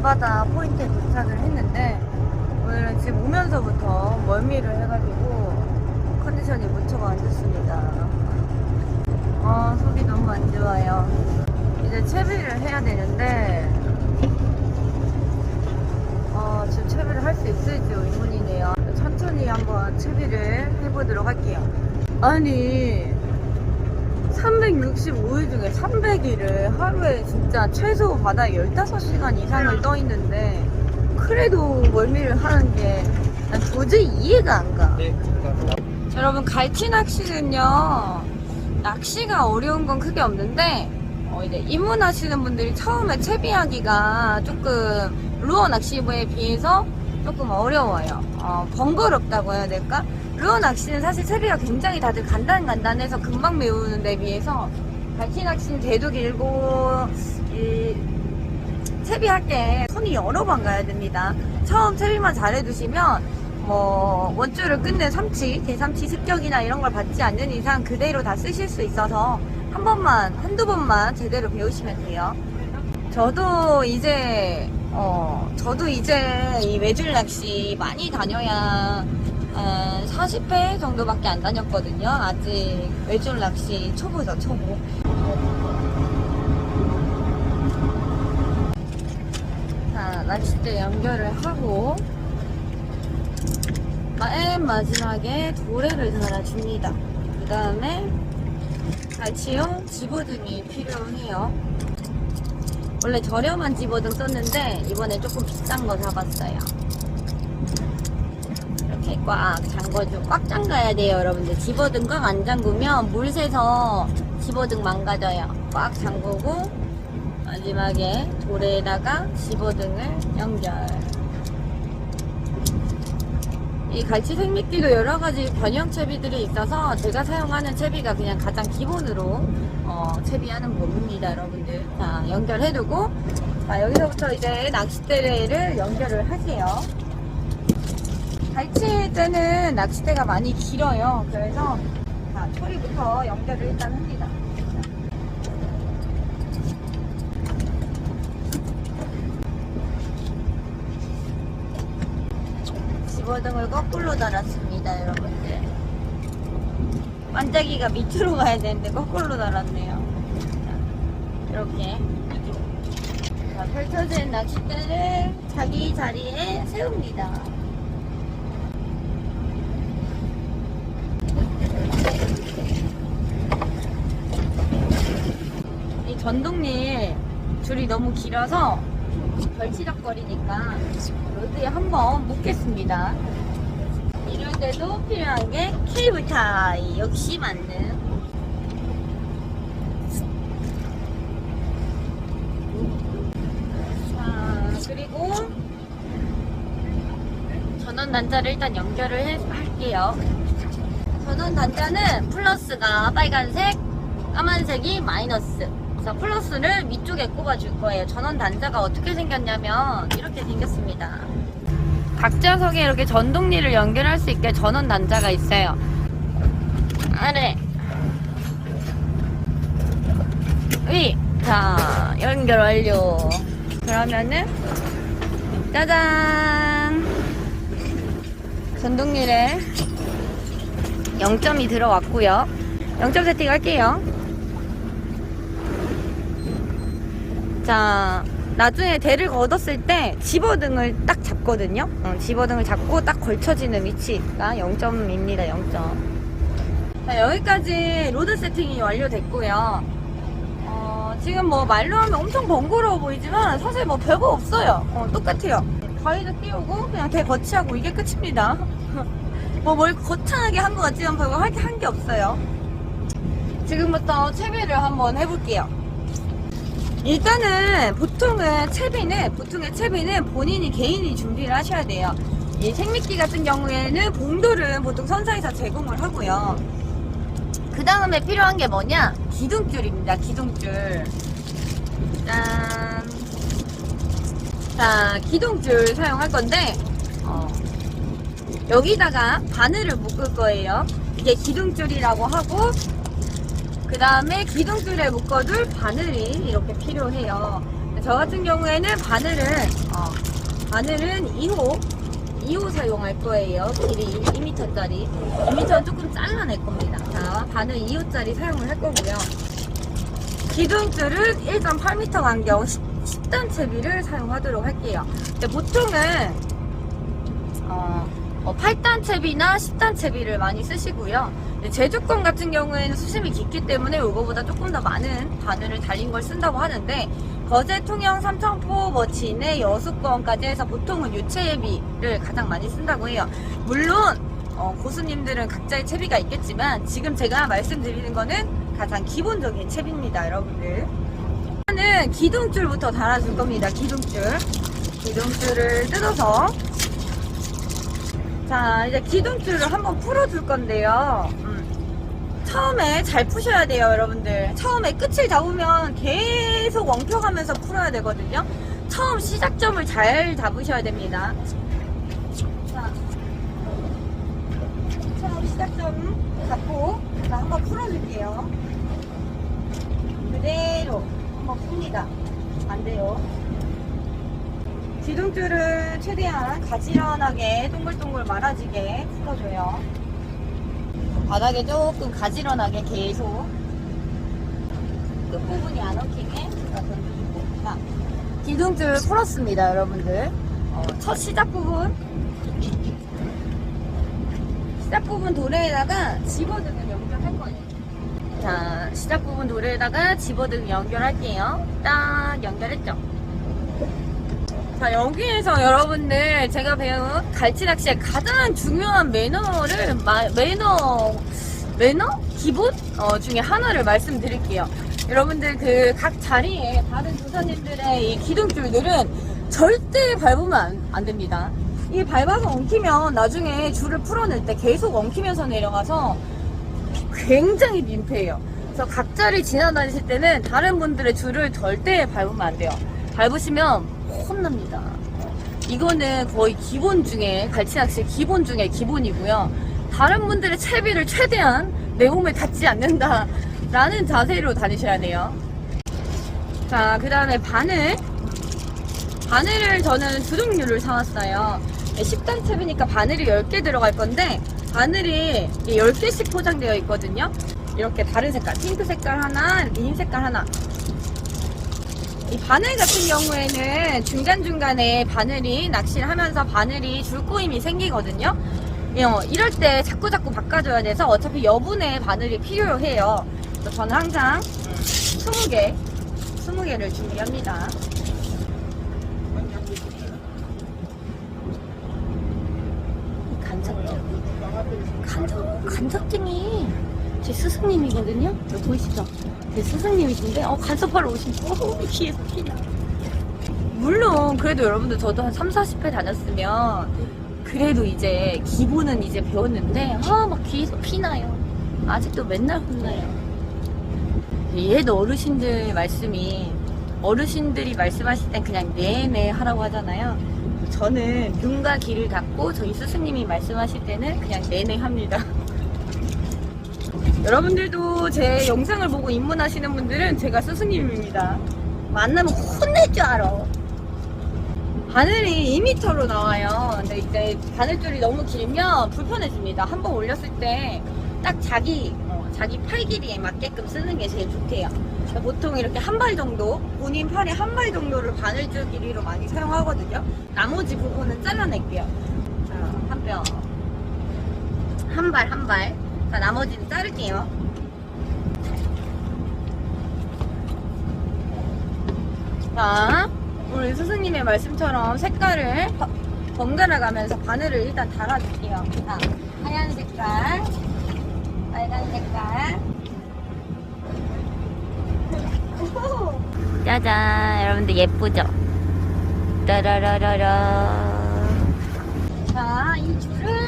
밤바다 포인트에 도착을 했는데 오늘은 지금 오면서부터 멀미를 해가지고 컨디션이 무척 안 좋습니다. 아 속이 너무 안 좋아요. 이제 채비를 해야 되는데 어, 지금 채비를 할 수 있을지 의문이네요. 천천히 한번 채비를 해보도록 할게요. 아니 365일 중에 300일을 하루에 진짜 최소 바다에 15시간 이상을 떠 있는데 그래도 멀미를 하는 게 난 도저히 이해가 안 가. 네, 여러분 갈치 낚시는요 낚시가 어려운 건 크게 없는데 어, 이제 입문하시는 분들이 처음에 채비하기가 조금 루어 낚시부에 비해서 조금 어려워요 어, 번거롭다고 해야 될까? 루어 낚시는 사실 채비가 굉장히 다들 간단간단해서 금방 배우는 데 비해서 갈치 낚시는 대도 길고 이 채비할 때 손이 여러 번 가야 됩니다. 처음 채비만 잘해두시면 뭐 원줄을 끝낸 삼치, 대삼치 습격이나 이런 걸 받지 않는 이상 그대로 다 쓰실 수 있어서 한 번만, 한두 번만 제대로 배우시면 돼요. 저도 이제, 어, 저도 이제 이 외줄 낚시 많이 다녀야 어, 40회 정도밖에 안 다녔거든요. 아직 외줄 낚시 초보죠, 초보. 자, 낚싯대 연결을 하고 맨 마지막에 도래를 달아줍니다. 그 다음에 갈치용 집어등이 필요해요. 원래 저렴한 집어등 썼는데 이번에 조금 비싼 거 사봤어요. 꽉 잠궈줘. 꽉 잠가야 돼요, 여러분들. 집어등 꽉 안 잠그면 물 새서 집어등 망가져요. 꽉 잠그고 마지막에 돌에다가 집어등을 연결. 이 갈치 생미끼도 여러 가지 변형 채비들이 있어서 제가 사용하는 채비가 그냥 가장 기본으로 어, 채비하는 법입니다, 여러분들. 자, 연결해두고 자, 여기서부터 이제 낚싯대를 연결을 하세요. 갈치 때는 낚싯대가 많이 길어요. 그래서 자, 초리부터 연결을 일단 합니다. 집어등을 거꾸로 달았습니다, 여러분들. 반짝이가 밑으로 가야 되는데 거꾸로 달았네요. 자, 이렇게. 자, 펼쳐진 낚싯대를 자기 자리에 세웁니다. 전동릴 줄이 너무 길어서 걸치적거리니까 로드에 한번 묶겠습니다. 이럴 때도 필요한 게 케이블 타이 역시 맞는 자 그리고 전원 단자를 일단 연결을 해- 할게요. 전원 단자는 플러스가 빨간색, 까만색이 마이너스. 그래서 플러스를 위쪽에 꼽아줄 거예요. 전원 단자가 어떻게 생겼냐면 이렇게 생겼습니다. 각자 석에 이렇게 전동리를 연결할 수 있게 전원 단자가 있어요. 아래, 위. 자, 연결 완료. 그러면은 짜잔. 전동릴에 0점이 들어왔고요. 0점 세팅할게요. 자, 나중에 대를 걷었을 때 집어등을 딱 잡거든요. 어, 집어등을 잡고 딱 걸쳐지는 위치가 0점입니다. 0점. 자, 여기까지 로드 세팅이 완료됐고요. 어, 지금 뭐 말로 하면 엄청 번거로워 보이지만 사실 뭐 별거 없어요. 어, 똑같아요. 가위도 띄우고 그냥 대 거치하고 이게 끝입니다. 뭐 뭘 거창하게 한 것 같지만 별거 할 게 한 게 없어요. 지금부터 채비를 한번 해볼게요. 일단은 보통은 채비는 보통의 채비는 본인이 개인이 준비를 하셔야 돼요. 이 생미끼 같은 경우에는 봉돌은 보통 선사에서 제공을 하고요. 그 다음에 필요한 게 뭐냐? 기둥줄입니다. 기둥줄. 짠. 자, 기둥줄 사용할 건데 어, 여기다가 바늘을 묶을 거예요. 이게 기둥줄이라고 하고 그 다음에 기둥줄에 묶어둘 바늘이 이렇게 필요해요. 저 같은 경우에는 바늘은 어, 바늘은 2호 2호 사용할 거예요. 길이 2m짜리 2m는 조금 잘라낼 겁니다. 자 바늘 2호짜리 사용을 할 거고요. 기둥줄은 1.8m 간격 10, 단 채비를 사용하도록 할게요. 근데 보통은 어, 8단 채비나 10단 채비를 많이 쓰시고요. 근데 제주권 같은 경우에는 수심이 깊기 때문에 이거보다 조금 더 많은 바늘을 달린 걸 쓴다고 하는데 거제, 통영, 삼청포, 뭐 진해, 여수권까지 해서 보통은 유채비를 가장 많이 쓴다고 해요. 물론 어, 고수님들은 각자의 채비가 있겠지만 지금 제가 말씀드리는 거는 가장 기본적인 채비입니다, 여러분들. 는 기둥줄부터 달아줄 겁니다. 기둥줄. 기둥줄을 뜯어서 자 이제 기둥줄을 한번 풀어줄 건데요. 음. 처음에 잘 푸셔야 돼요, 여러분들. 처음에 끝을 잡으면 계속 엉켜가면서 풀어야 되거든요. 처음 시작점을 잘 잡으셔야 됩니다. 자, 처음 시작점 잡고 자, 한번 풀어줄게요. 그대로 한번 풉니다. 안 돼요. 기둥줄을 최대한 가지런하게 동글동글 말아지게 풀어줘요. 바닥에 조금 가지런하게 계속 끝부분이 안 엉키게 던져주고 자, 기둥줄 풀었습니다, 여러분들. 어, 첫 시작 부분 시작 부분 도래에다가 집어등을 연결할 거예요. 자, 시작 부분 도래에다가 집어등 연결할게요. 딱 연결했죠. 자, 여기에서 여러분들 제가 배운 갈치낚시의 가장 중요한 매너를, 마- 매너, 매너? 기본? 어, 중에 하나를 말씀드릴게요. 여러분들 그 각 자리에 다른 조사님들의 이 기둥줄들은 절대 밟으면 안, 안 됩니다. 이게 밟아서 엉키면 나중에 줄을 풀어낼 때 계속 엉키면서 내려가서 굉장히 민폐예요. 그래서 각자를 지나다니실 때는 다른 분들의 줄을 절대 밟으면 안 돼요. 밟으시면 혼납니다. 이거는 거의 기본 중에 갈치낚시 기본 중에 기본이고요. 다른 분들의 채비를 최대한 내 몸에 닿지 않는다 라는 자세로 다니셔야 돼요. 자, 그 다음에 바늘. 바늘을 저는 두 종류를 사왔어요. 10단 탭이니까 바늘이 10개 들어갈 건데, 바늘이 10개씩 포장되어 있거든요. 이렇게 다른 색깔, 핑크 색깔 하나, 이렇게 흰 색깔 하나. 이 바늘 같은 경우에는 중간중간에 바늘이 낚시를 하면서 바늘이 줄꼬임이 생기거든요. 어, 이럴 때 자꾸자꾸 바꿔줘야 돼서 어차피 여분의 바늘이 필요해요. 저는 항상 20개, 20개를 준비합니다. 간섭증. 간섭, 간섭증이 제 스승님이거든요? 보이시죠? 제 스승님이신데, 어, 간섭하러 오신, 어, 귀에서 피나. 물론, 그래도 여러분들 저도 한 3, 40회 다녔으면, 그래도 이제, 기본은 이제 배웠는데, 아, 막 귀에서 피나요. 아직도 맨날 혼나요. 얘도 어르신들 말씀이, 어르신들이 말씀하실 땐 그냥 네네 하라고 하잖아요. 저는 눈과 귀를 닫고 저희 스승님이 말씀하실 때는 그냥 네네 합니다. 여러분들도 제 영상을 보고 입문하시는 분들은 제가 스승님입니다. 만나면 혼낼 줄 알아. 바늘이 2m로 나와요. 근데 이제 바늘줄이 너무 길면 불편해집니다. 한번 올렸을 때 딱 자기 어, 자기 팔 길이에 맞게끔 쓰는 게 제일 좋대요. 보통 이렇게 한 발 정도 본인 팔에 한발 정도를 바늘줄 길이로 많이 사용하거든요. 나머지 부분은 잘라낼게요. 자, 한 뼘. 한 발, 한 발. 자, 나머지는 자를게요. 자, 우리 스승님의 말씀처럼 색깔을 버- 번갈아 가면서 바늘을 일단 달아줄게요. 자, 하얀 색깔, 빨간 색깔. 짜잔, 여러분들 예쁘죠? 따라라라라. 자, 이 줄을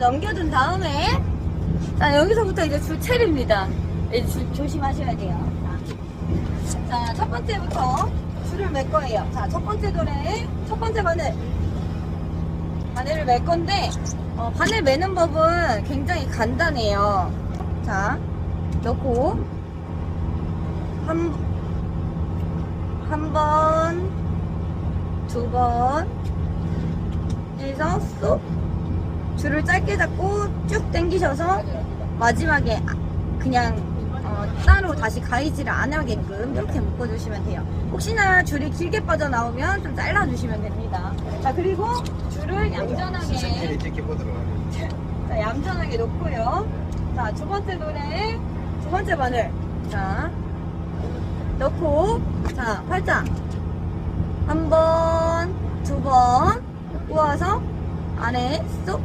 넘겨둔 다음에 자 여기서부터 이제 줄 채립니다. 이제 줄 조심하셔야 돼요. 자, 자, 첫 번째부터 줄을 맬 거예요. 자, 첫 번째 돌에 첫 번째 바늘 바늘을 맬 건데 어, 바늘 매는 법은 굉장히 간단해요. 자, 넣고 한 한 번, 두 번 해서 쏙 줄을 짧게 잡고 쭉 당기셔서 마지막에 아- 그냥 어, 따로 다시 가위질을 안 하게끔 이렇게 묶어주시면 돼요. 혹시나 줄이 길게 빠져나오면 좀 잘라주시면 됩니다. 자 그리고 줄을 얌전하게. 자, 얌전하게 놓고요. 자, 두 번째 노래, 두 번째 바늘. 자, 넣고, 자, 팔짱. 한 번, 두 번, 꼬아서 안에 쏙,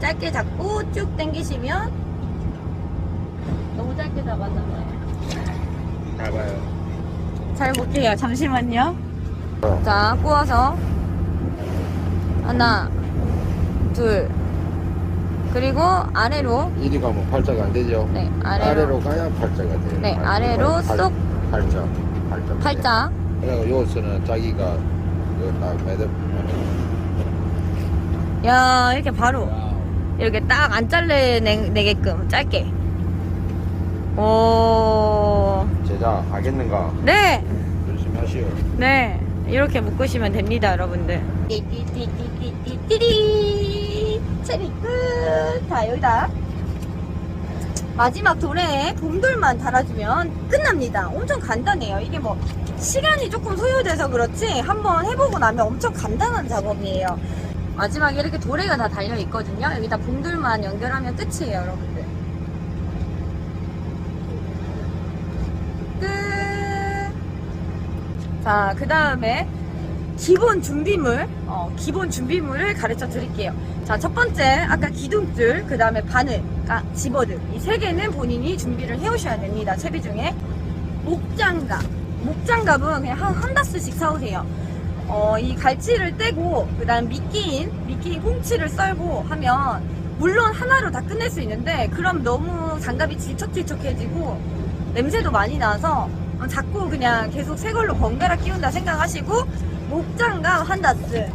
짧게 잡고 쭉 당기시면, 너무 짧게 잡았나봐요. 잘 봐요. 잘 볼게요. 잠시만요. 자, 꼬아서. 하나, 둘. 그리고 아래로 이리 가면 팔자가 안 되죠? 네, 아래로. 아래로 가야 팔자가 돼요. 네, 아래로 팔- 쏙. 팔자. 팔자. 팔자. 그리고 여기서는 자기가 그딱 매듭. 야, 이렇게 바로. 이렇게 딱 안 잘라내게끔 짧게. 오. 제자 하겠는가? 네! 열심히 하시오. 네. 이렇게 묶으시면 됩니다, 여러분들. 띠띠띠띠띠띠띠. 체리 끝. 자, 여기다. 마지막 돌에 봄돌만 달아주면 끝납니다. 엄청 간단해요. 이게 뭐, 시간이 조금 소요돼서 그렇지, 한번 해보고 나면 엄청 간단한 작업이에요. 마지막에 이렇게 도래가 다 달려 있거든요. 여기다 봄돌만 연결하면 끝이에요, 여러분들. 끝. 자, 그 다음에 기본 준비물, 어, 기본 준비물을 가르쳐 드릴게요. 자, 첫 번째, 아까 기둥줄, 그 다음에 바늘, 까 집어들. 이 세 개는 본인이 준비를 해 오셔야 됩니다. 채비 중에. 목장갑. 목장갑은 그냥 한, 한 다스씩 사오세요. 어, 이 갈치를 떼고, 그 다음 미끼인, 미끼인 꽁치를 썰고 하면, 물론 하나로 다 끝낼 수 있는데, 그럼 너무 장갑이 질척질척해지고, 냄새도 많이 나서, 어, 자꾸 그냥 계속 새 걸로 번갈아 끼운다 생각하시고, 목장갑 한 다스.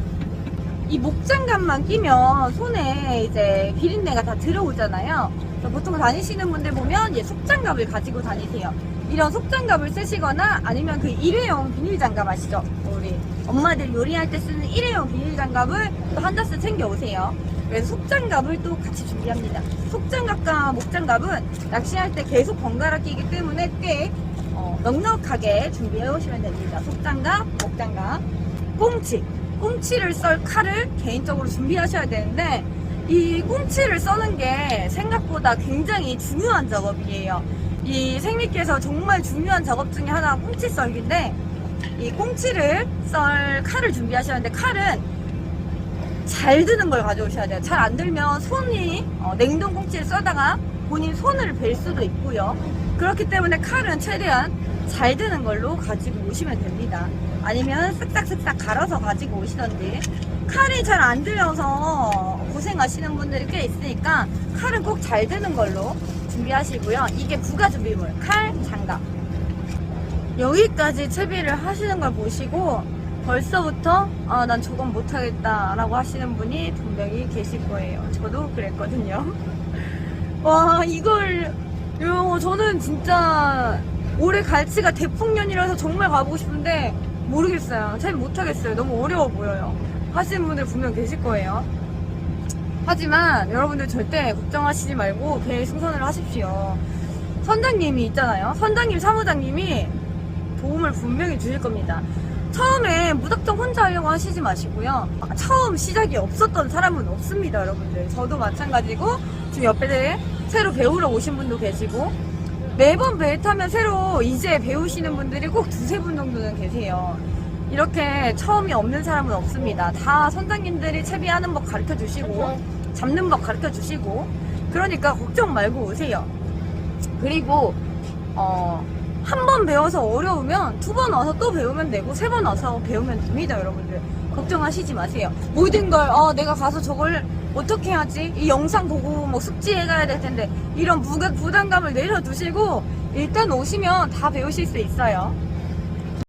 이 목장갑만 끼면 손에 이제 비린내가 다 들어오잖아요. 보통 다니시는 분들 보면 이제 속장갑을 가지고 다니세요. 이런 속장갑을 쓰시거나 아니면 그 일회용 비닐장갑 아시죠? 우리 엄마들 요리할 때 쓰는 일회용 비닐장갑을 또 한 다스 챙겨 오세요. 그래서 속장갑을 또 같이 준비합니다. 속장갑과 목장갑은 낚시할 때 계속 번갈아 끼기 때문에 꽤 어, 넉넉하게 준비해 오시면 됩니다. 속장갑, 목장갑, 꽁치. 꽁치를 썰 칼을 개인적으로 준비하셔야 되는데 이 꽁치를 써는 게 생각보다 굉장히 중요한 작업이에요. 이 생미께서 정말 중요한 작업 중에 하나가 꽁치 썰기인데 이 꽁치를 썰 칼을 준비하셔야 되는데 칼은 잘 드는 걸 가져오셔야 돼요. 잘 안 들면 손이 어, 냉동 꽁치를 써다가 본인 손을 벨 수도 있고요. 그렇기 때문에 칼은 최대한 잘 드는 걸로 가지고 오시면 됩니다. 아니면 쓱싹쓱싹 갈아서 가지고 오시던지 칼이 잘 안 들려서 고생하시는 분들이 꽤 있으니까 칼은 꼭 잘 드는 걸로 준비하시고요. 이게 부가 준비물 칼, 장갑 여기까지 채비를 하시는 걸 보시고 벌써부터 아 난 저건 못하겠다 라고 하시는 분이 분명히 계실 거예요. 저도 그랬거든요. 와 이걸 요 저는 진짜 올해 갈치가 대풍년이라서 정말 가보고 싶은데 모르겠어요. 잘 못하겠어요. 너무 어려워 보여요. 하시는 분들 분명 계실 거예요. 하지만 여러분들 절대 걱정하시지 말고 배에 승선을 하십시오. 선장님이 있잖아요. 선장님 사무장님이 도움을 분명히 주실 겁니다. 처음에 무작정 혼자 하려고 하시지 마시고요. 아, 처음 시작이 없었던 사람은 없습니다, 여러분들. 저도 마찬가지고, 지금 옆에 새로 배우러 오신 분도 계시고, 매번 배 타면 새로 이제 배우시는 분들이 꼭 두세 분 정도는 계세요. 이렇게 처음이 없는 사람은 없습니다. 다 선장님들이 채비하는 법 가르쳐 주시고, 잡는 법 가르쳐 주시고, 그러니까 걱정 말고 오세요. 그리고, 어, 한 번 배워서 어려우면 두 번 와서 또 배우면 되고 세 번 와서 배우면 됩니다 여러분들. 걱정하시지 마세요. 모든 걸 어, 내가 가서 저걸 어떻게 하지? 이 영상 보고 뭐 숙지해 가야 될 텐데 이런 무가 부담감을 내려두시고 일단 오시면 다 배우실 수 있어요